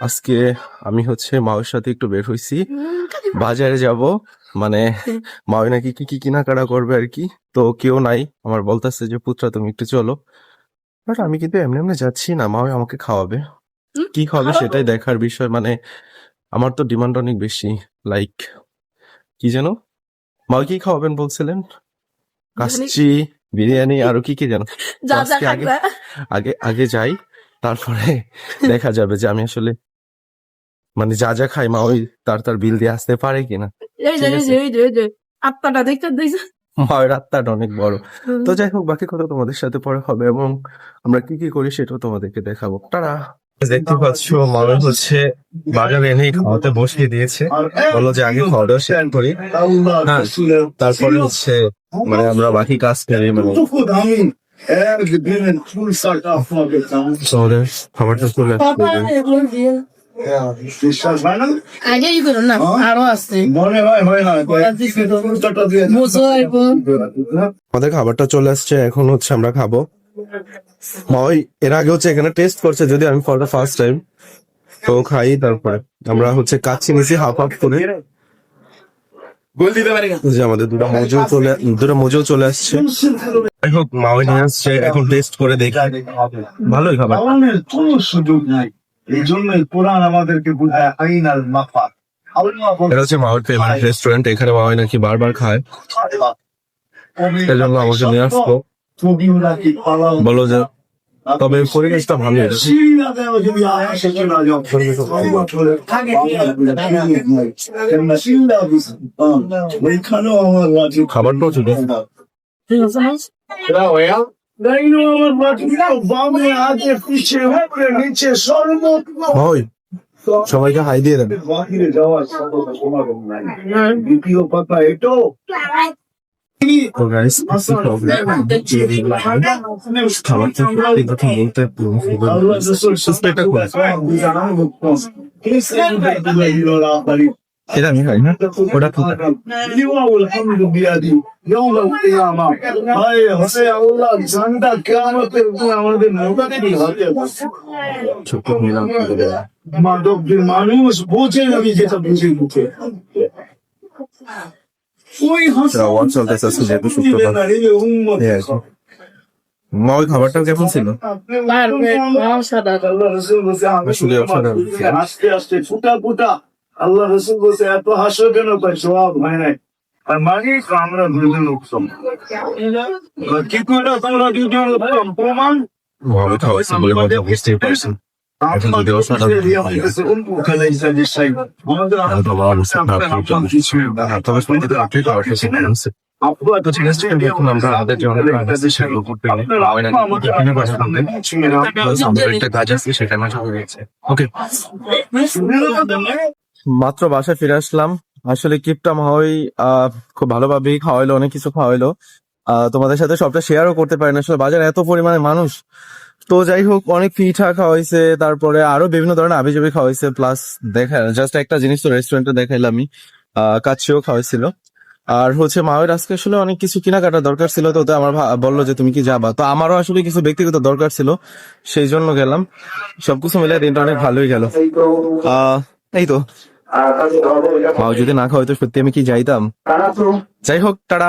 আজকে আমি হচ্ছে মায়ের সাথে একটু বের হইছি। বাজারে যাব মানে মাও নাকি কি কি কেনাকাটা করবে আর কি। তো কেউ নাই আমার বলতেছে যে পুত্রা তুমি একটু চলো। বাট আমি কিন্তু এমনি এমনি যাচ্ছি না মাও আমাকে খাওয়াবে। কি খাওয়াবে? সেটাই দেখার বিষয় মানে আমার তো ডিমান্ড অনেক বেশি লাইক কি যেন? মাও কি খাওয়াবেন বলছিলেন? কাচ্চি বিরিয়ানি আরও কি কি যেন? আগে- আগে আগে যাই। তারপরে দেখা যাবে যে আমি আসলে মানে যা যা খাই মা ওই তার তার বিল দিয়ে আসতে পারে কিনা। আত্মাটা দেখতে মায়ের আত্মাটা অনেক বড়। তো যাই হোক বাকি কথা তোমাদের সাথে পরে হবে এবং আমরা কি কি করি সেটাও তোমাদেরকে দেখাবো। তারা দেখতে পাচ্ছ মায়ের হচ্ছে বাজারে এনে খাওয়াতে বসিয়ে দিয়েছে। বলো যে আগে খাওয়া দাওয়া শেয়ার করি। হ্যাঁ তারপরে হচ্ছে মানে আমরা বাকি কাজ করি মানে আগে ই না আরও মনে হয় হয় না আমাদের খাবারটা চলে আসছে এখন হচ্ছে আমরা খাব। ওই এর আগে হচ্ছে এখানে টেস্ট করছে যদি আমি ফর দ্য ফার্স্ট টাইম তো খাই তারপরে। আমরা হচ্ছে কাচ্চি নিছি হাফ হাফ করে। আমাদের দুটো মজু চলে দুটো মজু চলে আসছে। যাই হোক মাওই নিয়ে আসছে এখন টেস্ট করে দেখি। ভালোই খাবার কোনো সুযোগ নাই। এই জন্যই কোরআন আমাদেরকে বোঝায় আইন আল মাফা এটা হচ্ছে ফেভারিট রেস্টুরেন্ট এখানে মাওই নাকি বারবার খায়। সেই জন্য আমাকে নিয়ে আসতো বলো যে তবে পরিবেশটা ভালো খাবারটাও ছিল। সবাইকে হাই দিয়ে দেন। বাহিরে যাওয়ার সম্ভাবনা সমাগম নাই দ্বিতীয় কথা এটাও তো এটা আমি খাই না ওটা মাদকদের মানুষ বোঝে আমি যেটা বুঝে ওই। মা ওই খাবারটা কেমন ছিল? আসলে আস্তে আস্তে ফুটা ফুটা। আল্লাহ রসুল বলছে এত হাসো কেন? তাই সব হয় নাই। আর মানে আমরা দুজন উৎসব কি করে তোমরা দুজন উত্তম প্রমাণ? সেটা হয়ে গেছে। ওকে মাত্র বাসায় ফিরে আসলাম। আসলে কিপটা মাহই খুব ভালোভাবেই খাওয়াইলো অনেক কিছু খাওয়াইলো। আহ, তোমাদের সাথে সবটা শেয়ারও করতে পারি না আসলে বাজারে এত পরিমাণে মানুষ। তো যাই হোক অনেক পিঠা খাওয়াইছে তারপরে আরও বিভিন্ন ধরনের আবিজাবি খাওয়াইছে। প্লাস দেখা জাস্ট একটা জিনিস তো রেস্টুরেন্টে দেখাইলাম আমি। আহ, কাচ্চিও খাওয়াইছিল। আর হচ্ছে মায়ের আজকে আসলে অনেক কিছু কেনাকাটা দরকার ছিল তো আমার বলল যে তুমি কি যাবা? তো আমারও আসলে কিছু ব্যক্তিগত দরকার ছিল সেই জন্য গেলাম। সবকিছু মিলে দিনটা অনেক ভালোই গেল। আহ এই তো মাও যদি না খাওয়াইতো সত্যি আমি কি যাইতাম? যাই হোক তারা